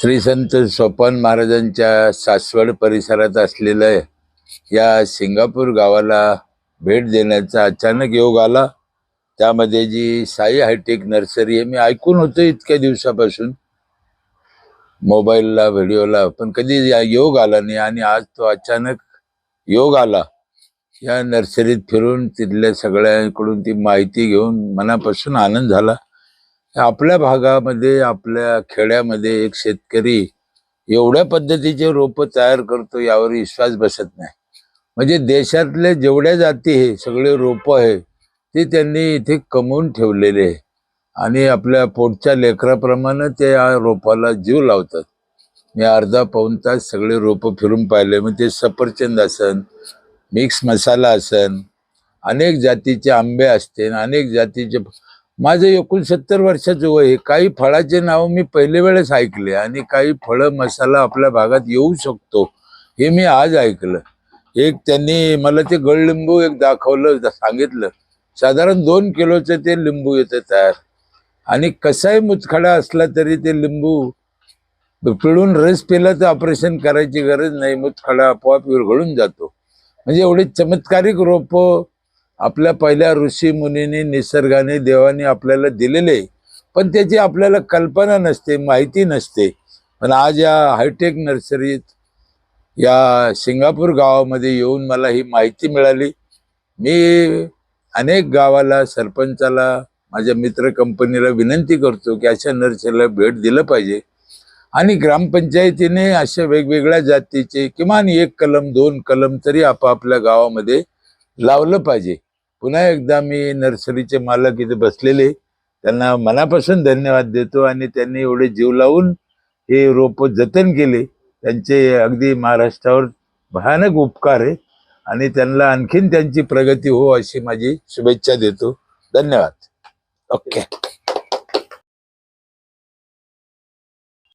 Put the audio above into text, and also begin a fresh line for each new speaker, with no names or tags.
श्री संत सोपान महाराजांच्या सासवड परिसरात असलेल्या या सिंगापूर गावाला भेट देण्याचा अचानक योग आला. त्यामध्ये जी साई हायटेक नर्सरी आहे मी ऐकून होतो इतक्या दिवसापासून. मोबाईलला व्हिडिओला पण कधी या योग आला नाही आणि आज तो अचानक योग आला. या नर्सरीत फिरून तिथल्या सगळ्यांकडून ती माहिती घेऊन मनापासून आनंद झाला. आपल्या भागामध्ये आपल्या खेड्यामध्ये एक शेतकरी एवढ्या पद्धतीचे रोपं तयार करतो यावर विश्वास बसत नाही. म्हणजे देशातले जेवढ्या जाती हे सगळे रोपं आहे ते त्यांनी इथे कमवून ठेवलेले आहे आणि आपल्या पोटच्या लेकराप्रमाणे ते या रोपाला जीव लावतात. मी अर्धा पाऊन तास सगळे रोपं फिरून पाहिले. मग ते सफरचंद असन मिक्स मसाला असन अनेक जातीचे आंबे असतील अनेक जातीचे माझं एकोणसत्तर वर्षाचं वय आहे. काही फळाचे नाव मी पहिले वेळेस ऐकले आणि काही फळं मसाला आपल्या भागात येऊ शकतो हे मी आज ऐकलं. एक त्यांनी मला ते गडलिंबू एक दाखवलं सांगितलं. साधारण दोन किलोचं ते लिंबू येतं तयार. आणि कसाही मुचखडा असला तरी ते लिंबू पिळून रस पिला तर ऑपरेशन करायची गरज नाही. मुतखडा आपोआप विरघळून जातो. म्हणजे एवढे चमत्कारिक रोपं आपल्या पहिल्या ऋषी मुनीने निसर्गाने देवाने आपल्याला दिलेले. पण त्याची आपल्याला कल्पना नसते माहिती नसते. पण आज या हायटेक नर्सरीत या सिंगापूर गावामध्ये येऊन मला ही माहिती मिळाली. मी अनेक गावाला सरपंचाला माझ्या मित्र कंपनीला विनंती करतो की अशा नर्सरीला भेट दिलं पाहिजे. आणि ग्रामपंचायतीने अशा वेगवेगळ्या जातीचे किमान एक कलम दोन कलम तरी आपापल्या गावामध्ये लावलं पाहिजे. पुन्हा एकदा मी नर्सरीचे मालक इथे बसलेले. त्यांना मनापासून धन्यवाद देतो आणि त्यांनी एवढे जीव लावून हे रोपं जतन केले. त्यांचे अगदी महाराष्ट्रावर भयानक उपकार आहे आणि त्यांना आणखीन त्यांची प्रगती हो अशी माझी शुभेच्छा देतो. धन्यवाद. ओके.